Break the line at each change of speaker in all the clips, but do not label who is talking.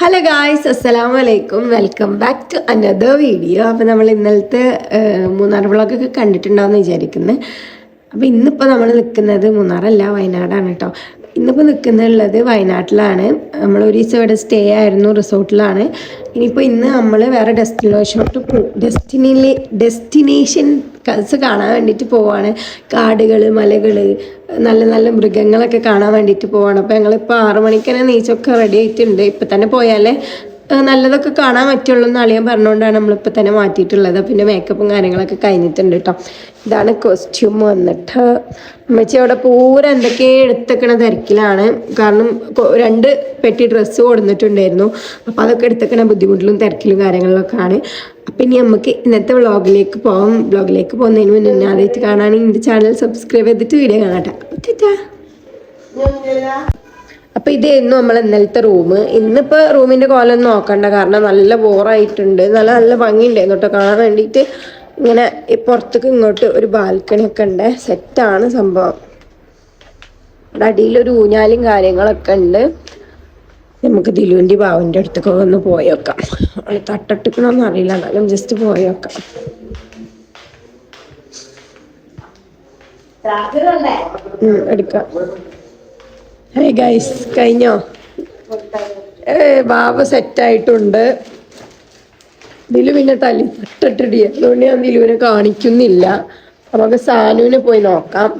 Hello guys അസ്സലാമു അലൈക്കും welcome back to another video അപ്പോൾ നമ്മൾ ഇന്നലത്തെ മൂന്നാർ വ്ളോഗൊക്കെ കണ്ടിട്ടുണ്ടാവുമെന്ന് വിചാരിക്കുന്നത് അപ്പോൾ ഇന്നിപ്പോൾ നമ്മൾ നിൽക്കുന്നത് മൂന്നാറല്ല വയനാടാണ് കേട്ടോ ഇന്നിപ്പോൾ നിൽക്കുന്നുള്ളത് വയനാട്ടിലാണ്. നമ്മൾ ഒരു ദിവസം ഇവിടെ സ്റ്റേ ആയിരുന്നു റിസോർട്ടിലാണ്. ഇനിയിപ്പോൾ ഇന്ന് നമ്മൾ വേറെ ഡെസ്റ്റിനേഷനോട്ട് ഡെസ്റ്റിനിലെ ഡെസ്റ്റിനേഷൻ കസ് കാണാൻ വേണ്ടിയിട്ട് പോവാണ്. കാടുകൾ മലകൾ നല്ല നല്ല മൃഗങ്ങളൊക്കെ കാണാൻ വേണ്ടിയിട്ട് പോവാണ്. അപ്പോൾ ഞങ്ങളിപ്പോൾ ആറ് മണിക്ക് തന്നെ നീച്ചൊക്കെ റെഡി ആയിട്ടുണ്ട്. ഇപ്പം തന്നെ പോയാലേ നല്ലതൊക്കെ കാണാൻ പറ്റുള്ളൂ എന്ന് അളിയൻ പറഞ്ഞുകൊണ്ടാണ് നമ്മളിപ്പോൾ തന്നെ മാറ്റിയിട്ടുള്ളത്. പിന്നെ മേക്കപ്പും കാര്യങ്ങളൊക്കെ കഴിഞ്ഞിട്ടുണ്ട് കേട്ടോ ഇതാണ് കോസ്റ്റ്യൂം വന്നിട്ട്. അമ്മച്ചി അവിടെ പൂര എന്തൊക്കെ എടുത്തേക്കണ തിരക്കിലാണ്. കാരണം രണ്ട് പെട്ടി ഡ്രസ്സ് കൊടുത്തിട്ടുണ്ടായിരുന്നു അപ്പോൾ അതൊക്കെ എടുത്തേക്കണ ബുദ്ധിമുട്ടിലും തിരക്കിലും കാര്യങ്ങളിലൊക്കെ ആണ് അപ്പം ഇനി നമുക്ക് ഇന്നത്തെ വ്ളോഗിലേക്ക് പോകാം വ്ളോഗിലേക്ക് പോകുന്നതിന് മുന്നേ എന്നെ ആദ്യമായിട്ട് കാണാണെങ്കിൽ എന്റെ ചാനൽ സബ്സ്ക്രൈബ് ചെയ്തിട്ട് വീഡിയോ കാണട്ടെ. അപ്പോൾ. ഇതായിരുന്നു നമ്മൾ ഇന്നലത്തെ റൂം ഇന്നിപ്പോൾ റൂമിന്റെ കോലം നോക്കണ്ട. കാരണം നല്ല ബോറായിട്ടുണ്ട് നല്ല നല്ല ഭംഗിയുണ്ടായിരുന്നു കേട്ടോ കാണാൻ വേണ്ടിയിട്ട് ഇങ്ങനെ പുറത്തേക്ക് ഇങ്ങോട്ട് ഒരു ബാൽക്കണി ഒക്കെ ഉണ്ട്. സെറ്റാണ് സംഭവം. ഇവിടെ അടിയിലൊരു ഊഞ്ഞാലും കാര്യങ്ങളൊക്കെ ഉണ്ട്. നമുക്ക് ദിലുവിന്റെ ബാവിന്റെ അടുത്തൊക്കെ ഒന്ന് പോയേക്കാം അവൾ തട്ടിട്ടിക്കണമെന്ന് അറിയില്ല. എന്നാലും ജസ്റ്റ് പോയേക്കാം എടുക്കാം. ഹേ ഗൈസ് കഴിഞ്ഞോ? ഏ ബാബ സെറ്റായിട്ടുണ്ട്. ദിലു പിന്നെ തല്ലി തട്ടിട്ടിടിയ അതുകൊണ്ട് ഞാൻ ദിലുവിനെ കാണിക്കുന്നില്ല. നമുക്ക് സാനുവിനെ പോയി നോക്കാം.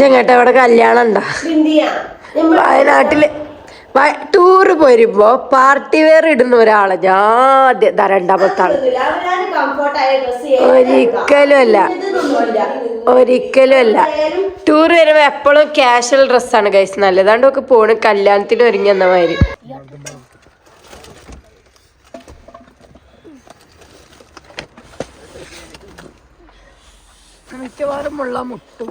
ചെങ്ങട്ട ഇവിടെ കല്യാണം ഉണ്ടോ വയനാട്ടിൽ. ടൂറ് പോരുമ്പോ പാർട്ടി വെയർ ഇടുന്ന ഒരാളെ ഞാൻ ആദ്യം രണ്ടാമത്താണ് രണ്ടാമത്തെ ആൾ ഒരിക്കലും അല്ല. ഒരിക്കലും അല്ല. ടൂർ വരുമ്പോ എപ്പോഴും കാഷ്വൽ ഡ്രസ്സാണ് ഗൈസ് നല്ലതാണ്ട് ഒക്കെ പോണ്. കല്യാണത്തിന് ഒരുങ്ങി എന്ന മാതിരി. മിക്കവാറും മുള്ള മുട്ടും.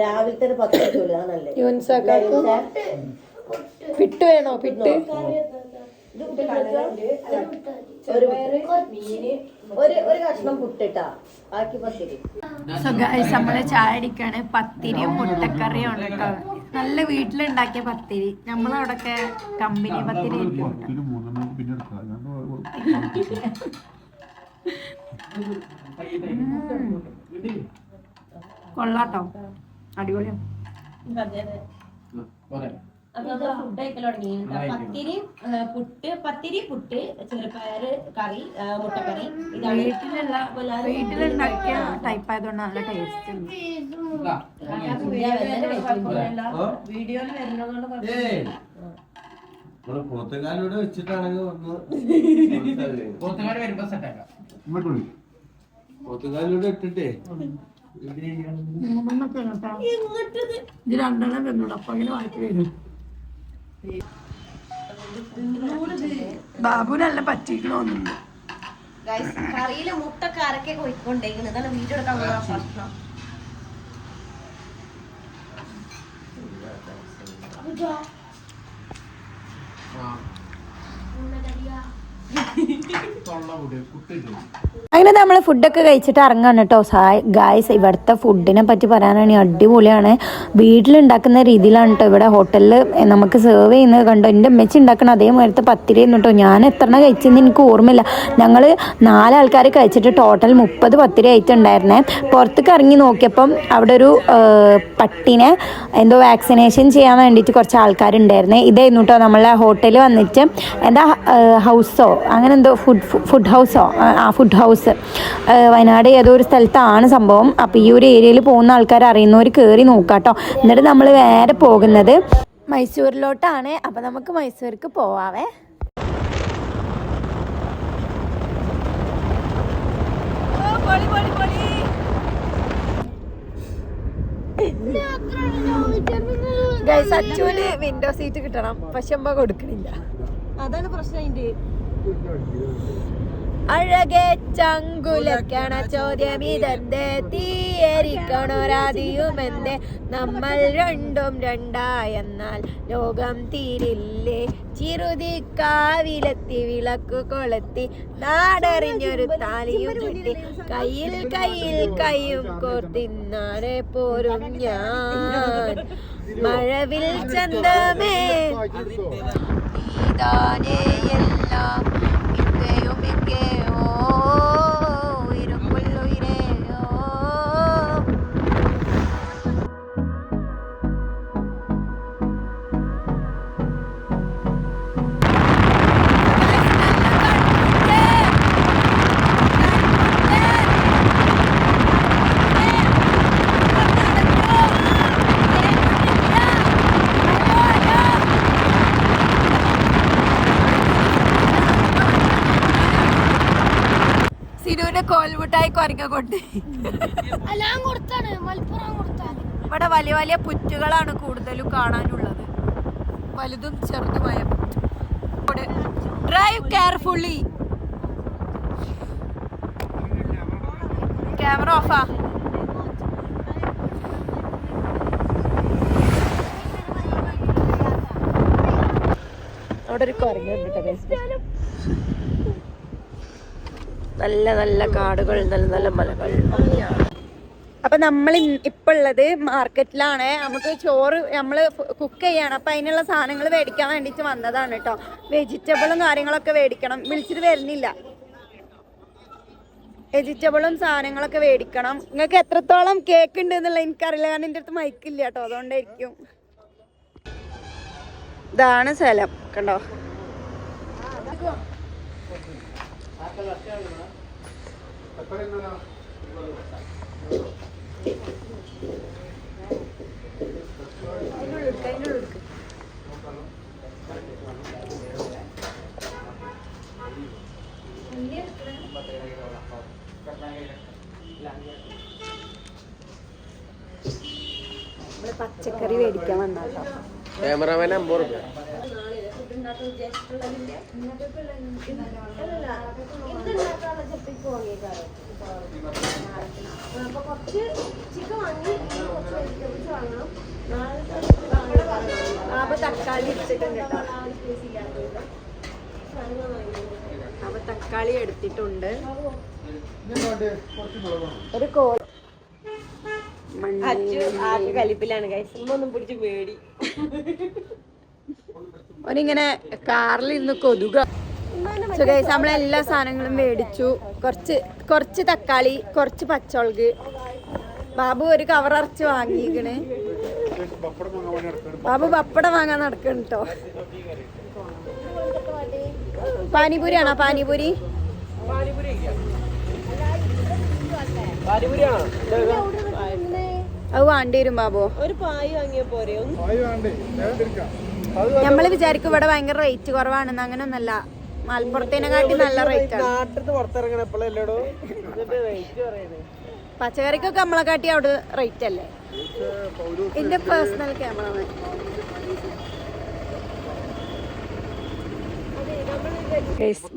രാവിലത്തെ പത്ത്
പിട്ട് വേണോ? പിട്ട്
ഒരു ഒരു ഒരു കഷ്ണം പുട്ടിട്ടാ. ബാക്കി പത്തിരി.
സോ ഗൈസ് നമ്മൾ ചായ അടിക്കാണ്. പത്തിരിയും മുട്ടക്കറിയും ഉണ്ട് കേട്ടോ നല്ല വീട്ടിലുണ്ടാക്കിയ പത്തിരി. നമ്മളവിടൊക്കെ കമ്പനി പത്തിരി ആയിരിക്കും കേട്ടോ.
ഇതിൽ മൂന്നെണ്ണം പിന്നെ എടുക്കാം ഞാൻ
കൊള്ളാട്ടോ. അടിപൊളിയാണ്
ഫുഡ് പത്തിരി പുട്ട് പത്തിരി പുട്ട് ചെറുപയറ് കറി മുട്ടക്കറി. ഇതാണ്
വീട്ടിലുള്ള വീട്ടിലുണ്ടാക്കിയ ടൈപ്പ് ആയതുകൊണ്ട് നല്ല ടേസ്റ്റ്
പോത്തുകാലിലൂടെ വെച്ചിട്ടാണെങ്കിൽ ഒന്ന് ഇട്ടിട്ടേ.
മൂന്നെണ്ണൊക്കെ കേട്ടോ. ഇത് രണ്ടെണ്ണം തന്നോളൂ. അപ്പൊ അങ്ങനെ വായിച്ചു വരും. ബാബുനല്ല പറ്റിക്കണോന്നുണ്ട്
കറിയിൽ മുട്ടൊക്കെ അരക്കെ കൊയ്ക്കൊണ്ടേക്കുന്നത് അതാണ് വീഡിയോ എടുക്കാൻ പ്രശ്നം
കൂടി കുട്ടിട്ട്
അങ്ങനെ നമ്മൾ ഫുഡൊക്കെ കഴിച്ചിട്ട് ഇറങ്ങാണ് കേട്ടോ. സായ് ഗായ്സ് ഇവിടുത്തെ ഫുഡിനെ പറ്റി പറയാനാണെങ്കിൽ അടിപൊളിയാണ്. വീട്ടിലുണ്ടാക്കുന്ന രീതിയിലാണ് കേട്ടോ ഇവിടെ ഹോട്ടലിൽ നമുക്ക് സെർവ് ചെയ്യുന്നത് കണ്ടോ? എന്റെ അമ്മച്ചി ഉണ്ടാക്കുന്ന അതേമാതിരത്തെ പത്തിരി കേട്ടോ. ഞാൻ എത്ര കഴിച്ചെന്ന് എനിക്ക് ഓർമ്മയില്ല. ഞങ്ങൾ നാലാൾക്കാർ കഴിച്ചിട്ട് ടോട്ടൽ മുപ്പത് പത്തിരി ആയിട്ടുണ്ടായിരുന്നേ. പുറത്തേക്ക് ഇറങ്ങി നോക്കിയപ്പം അവിടെ ഒരു പട്ടിനെ എന്തോ വാക്സിനേഷൻ ചെയ്യാൻ വേണ്ടിയിട്ട് കുറച്ച് ആൾക്കാരുണ്ടായിരുന്നേ. ഇതായിരുന്നു കേട്ടോ നമ്മളെ ഹോട്ടലിൽ വന്നിട്ട്. എന്താ ഹൗസോ അങ്ങനെ എന്തോ ഫുഡ് ഫുഡ് ഹൗസോ ആ ഫുഡ് ഹൗസ് വയനാട് ഏതോ ഒരു സ്ഥലത്താണ് സംഭവം. അപ്പോൾ ഈ ഒരു ഏരിയയിൽ പോകുന്ന ആൾക്കാർ അറിയുന്നവർ കയറി നോക്കാട്ടോ. എന്നിട്ട് നമ്മൾ വേറെ പോകുന്നത് മൈസൂരിലോട്ടാണ്. അപ്പോൾ നമുക്ക് മൈസൂർക്ക് പോവാവേ.
അച്ചുവിന് വിൻഡോ സീറ്റ് കിട്ടണം. പക്ഷെ കൊടുക്കണില്ല.
അതാണ് പ്രശ്നം അതിന്റെ
അഴകെ ചങ്കുലക്കണ ചോദ്യം ഇതെന്തേ? തീയരിക്കണൊരാതിയുമെന്തേ നമ്മൾ രണ്ടും രണ്ടായെന്നാൽ ലോകം തീരില്ലേ? ചിരുതി കാവിലെത്തി വിളക്കു കൊളുത്തി നാടറിഞ്ഞൊരു താലിയും ചുറ്റി കയ്യിൽ കയ്യിൽ കയ്യും കോർത്തിന്നാരെ പോരും ഞാൻ? മഴവിൽ ചന്തമേ നീതാനേ 드릴게요. കോൽമുട്ടായി കൊരങ്ങ കൊണ്ട്. ഇവിടെ വലിയ വലിയ പുറ്റുകളാണ് കൂടുതലും കാണാനുള്ളത്. വലുതും ചെറുതുമായ ഡ്രൈവ് കെയർഫുള്ളി ക്യാമറ ഓഫാ അവിടെ ഒരു കുരങ്ങുണ്ട് കേട്ടോ നല്ല നല്ല കാടുകൾ നല്ല നല്ല മലകൾ. അപ്പൊ നമ്മൾ ഇപ്പൊ ഉള്ളത് മാർക്കറ്റിലാണ്. നമുക്ക് ചോറ് നമ്മൾ കുക്ക് ചെയ്യണം. അപ്പൊ അതിനുള്ള സാധനങ്ങൾ മേടിക്കാൻ വേണ്ടിട്ട് വന്നതാണ് കേട്ടോ. വെജിറ്റബിളും കാര്യങ്ങളൊക്കെ മേടിക്കണം. വിളിച്ചിട്ട് വരുന്നില്ല. വെജിറ്റബിളും സാധനങ്ങളൊക്കെ മേടിക്കണം. നിങ്ങൾക്ക് എത്രത്തോളം കേക്ക് ഉണ്ട് എന്നുള്ള എനിക്കറിയില്ല. കാരണം എന്റെ അടുത്ത് മൈക്കില്ല കേട്ടോ. അതുകൊണ്ടായിരിക്കും. ഇതാണ് സ്ഥലം. കണ്ടോ? നമ്മൾ പച്ചക്കറി മേടിക്കാൻ വന്നാട്ടോ
ക്യാമറമാൻ അമ്പത് റുപ്യ.
അപ്പൊ തക്കാളി എടുത്തിട്ടുണ്ട് കേട്ടോ അപ്പൊ തക്കാളി എടുത്തിട്ടുണ്ട് ഒരു കോൾ
ആകെ കലിപ്പിലാണ് കൈസമ്മ ഒന്നും പിടിച്ച് പേടി
ഓനിങ്ങനെ കാറിൽ ഇരുന്ന് കൊതുക. So guys, നമ്മളെല്ലാ സാധനങ്ങളും മേടിച്ചു. കുറച്ച് കുറച്ച് തക്കാളി കുറച്ച് പച്ചമുളക്. ബാബു ഒരു കവർ അറച്ച് വാങ്ങിക്കണ് ബാബു പപ്പടം വാങ്ങാൻ നടക്കണം കേട്ടോ പാനിപൂരി ആണോ പാനിപൂരി? അത് വേണ്ടി വരും ബാബു.
ഒരു പായ് വാങ്ങിയ പോരെ?
നമ്മൾ വിചാരിക്കും ഇവിടെ ഭയങ്കര റേറ്റ് കുറവാണ് അങ്ങനെ ഒന്നല്ല മലപ്പുറത്തിനെ കാട്ടി നല്ല റേറ്റ് പച്ചക്കറിക്കൊക്കെ നമ്മളെ കാട്ടി അവിടെ റേറ്റ് അല്ലേ? എന്റെ പേഴ്സണൽ ക്യാമറ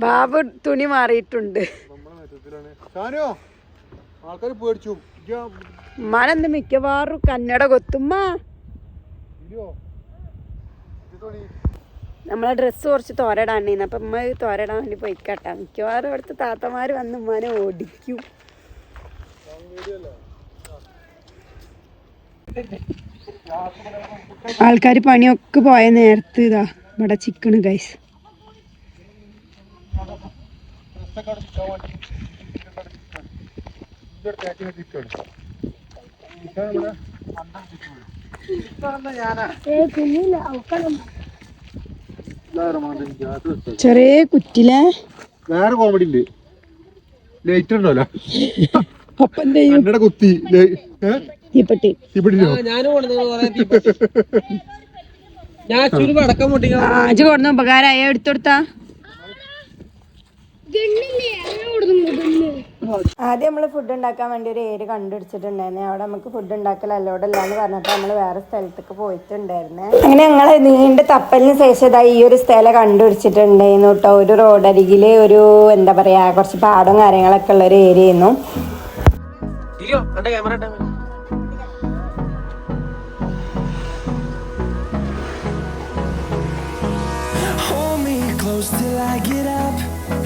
ബാബു തുണി മാറിയിട്ടുണ്ട്.
മനന്ത് ആൾക്കാർ പേടിച്ചു.
ഉമ്മാനെന്ത് മിക്കവാറും കന്നഡ കൊത്തുമ്മ നമ്മളെ ഡ്രസ്സ് കുറച്ച് തോരടാണ്ടിരുന്നു അപ്പം ഉമ്മ തോരടാൻ വേണ്ടി പോയിക്കട്ടാ. മിക്കവാറും അവിടുത്തെ താത്തമാർ വന്ന് ഉമ്മാനെ ഓടിക്കും. ആൾക്കാർ പണിയൊക്കെ പോയ നേരത്ത് ഇതാ ഇവിടെ ചിക്കണ് ഗൈസ് ചെറിയ കുറ്റിലെ
വേറെ കോമഡി ഉണ്ട്. ലൈറ്റ് ഉണ്ടല്ലോ.
അപ്പം എന്ത്
കുത്തി?
തീപ്പെട്ടി
ഞാനും. ഞാൻ
ഉപകാരമായ എടുത്തൊടുത്താ ആദ്യം നമ്മൾ ഫുഡ് ഉണ്ടാക്കാൻ വേണ്ടി ഒരു ഏര് കണ്ടുപിടിച്ചിട്ടുണ്ടായിരുന്നെ. അവിടെ നമുക്ക് ഫുഡ് ഉണ്ടാക്കൽ അല്ലോടല്ല എന്ന് പറഞ്ഞപ്പോൾ നമ്മൾ വേറെ സ്ഥലത്തേക്ക് പോയിട്ടുണ്ടായിരുന്നെ. അങ്ങനെ ഞങ്ങൾ നീണ്ട തപ്പലിന് ശേഷം ഇതാ ഈ ഒരു സ്ഥലം കണ്ടുപിടിച്ചിട്ടുണ്ടായിരുന്നു കേട്ടോ. ഒരു റോഡരികിൽ ഒരു എന്താ പറയാ കുറച്ച് പാടവും കാര്യങ്ങളൊക്കെ ഉള്ള ഒരു ഏരിയ ആയിരുന്നു.
close till I get up.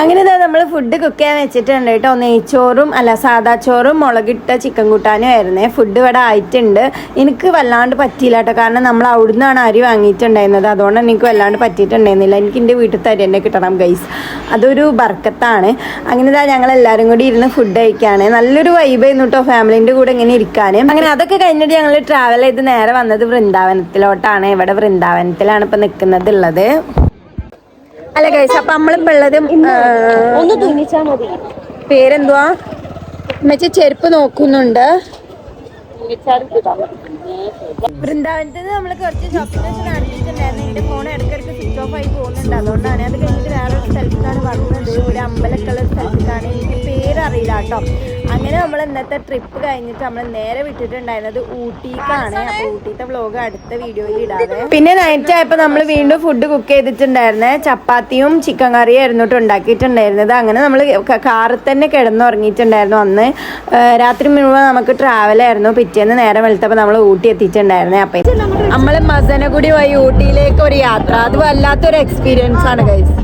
അങ്ങനെ നമ്മൾ ഫുഡ് കുക്ക് ചെയ്യാൻ വെച്ചിട്ടുണ്ട് കേട്ടോ. നെയ്ച്ചോറും അല്ല സാദാ ചോറും മുളകിട്ട ചിക്കൻ കൂട്ടാനും ആയിരുന്നേ. ഫുഡ് ഇവിടെ ആയിട്ടുണ്ട്. എനിക്ക് വല്ലാണ്ട് പറ്റിയില്ല കേട്ടോ. കാരണം നമ്മൾ അവിടുന്നാണ് അരി വാങ്ങിയിട്ടുണ്ടായിരുന്നത്. അതുകൊണ്ട് എനിക്ക് വല്ലാണ്ട് പറ്റിയിട്ടുണ്ടായിരുന്നില്ല. എനിക്ക് എന്റെ വീട്ടിൽ തരി തന്നെ കിട്ടണം ഗൈസ് അതൊരു ബർക്കത്താണ്. അങ്ങനെ ഇതാ ഞങ്ങൾ എല്ലാവരും കൂടി ഇരുന്ന് ഫുഡ് കഴിക്കുകയാണ് നല്ലൊരു വൈബ് ആയിരുന്നു കേട്ടോ ഫാമിലിന്റെ കൂടെ ഇങ്ങനെ ഇരിക്കാൻ അങ്ങനെ അതൊക്കെ കഴിഞ്ഞിട്ട് ഞങ്ങൾ ട്രാവൽ ചെയ്ത് നേരെ വന്നത് വൃന്ദാവനത്തിലോട്ടാണ്. ഇവിടെ വൃന്ദാവനത്തിലാണ് ഇപ്പോൾ നിൽക്കുന്നത് ഉള്ളത്. അല്ല ഗൈസ് അപ്പൊ നമ്മളിപ്പോ ഉള്ളത്
ഒന്ന് തുന്നിച്ചാ മതി.
പേരെന്തുവാ? മെച്ച ചെരുപ്പ് നോക്കുന്നുണ്ട്. വൃന്ദാവനത്തിൽ നിന്ന് നമ്മൾ കുറച്ച് ഷോപ്പിംഗ് നടത്തിയിട്ടുണ്ടായിരുന്നു എന്റെ ഫോൺ ഇടയ്ക്കിടയ്ക്ക് സ്വിച്ച് ഓഫ് ആയി പോകുന്നുണ്ട്. അതുകൊണ്ടാണ് അത് കഴിഞ്ഞിട്ട് വേറെ ഒരു സ്ഥലത്താണ് വന്നത്. ഒരു അമ്പലക്കുള്ള സ്ഥലത്താണ് എനിക്ക് പേരറിയില്ല കേട്ടോ. അങ്ങനെ നമ്മൾ ഇന്നത്തെ ട്രിപ്പ് കഴിഞ്ഞിട്ട് നമ്മൾ നേരെ വിട്ടിട്ടുണ്ടായിരുന്നത് ഊട്ടിക്കാണ്. അപ്പൊ ഊട്ടിത്തെ വ്ലോഗ് അടുത്ത വീഡിയോയിൽ ഇടാതെ പിന്നെ നൈറ്റ് ആയപ്പോ നമ്മൾ വീണ്ടും ഫുഡ് കുക്ക് ചെയ്തിട്ടുണ്ടായിരുന്നേ. ചപ്പാത്തിയും ചിക്കൻ കറിയും ആയിരുന്നു ഉണ്ടാക്കിയിട്ടുണ്ടായിരുന്നത്. അങ്ങനെ നമ്മൾ കാറിൽ തന്നെ കിടന്നുറങ്ങിയിട്ടുണ്ടായിരുന്നു അന്ന്. രാത്രി മുഴുവൻ നമുക്ക് ട്രാവൽ ആയിരുന്നു. പിറ്റേന്ന് നേരം വെളുത്തപ്പോൾ നമ്മൾ ഊട്ടി എത്തിയിട്ടുണ്ടായിരുന്നേ. അപ്പൊ നമ്മൾ മസനഗുടി വഴി ഊട്ടിയിലേക്ക് ഒരു യാത്ര. അത് വല്ലാത്തൊരു എക്സ്പീരിയൻസ് ആണ് ഗൈസ്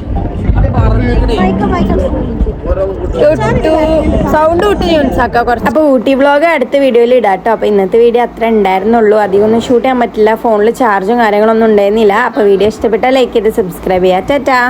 സൗണ്ട് കൂട്ടി യൂൺസാക്ക കുറച്ച്. അപ്പൊ ഊട്ടി വ്ളോഗ് അടുത്ത വീഡിയോയിൽ ഇടാം കേട്ടോ. അപ്പൊ ഇന്നത്തെ വീഡിയോ അത്ര ഉണ്ടായിരുന്നുള്ളൂ. അധികം ഒന്നും ഷൂട്ട് ചെയ്യാൻ പറ്റില്ല. ഫോണിൽ ചാർജും കാര്യങ്ങളൊന്നും ഉണ്ടായിരുന്നില്ല. അപ്പൊ വീഡിയോ ഇഷ്ടപ്പെട്ടാൽ ലൈക്ക് ചെയ്ത് സബ്സ്ക്രൈബ് ചെയ്യാം. ടാറ്റാ.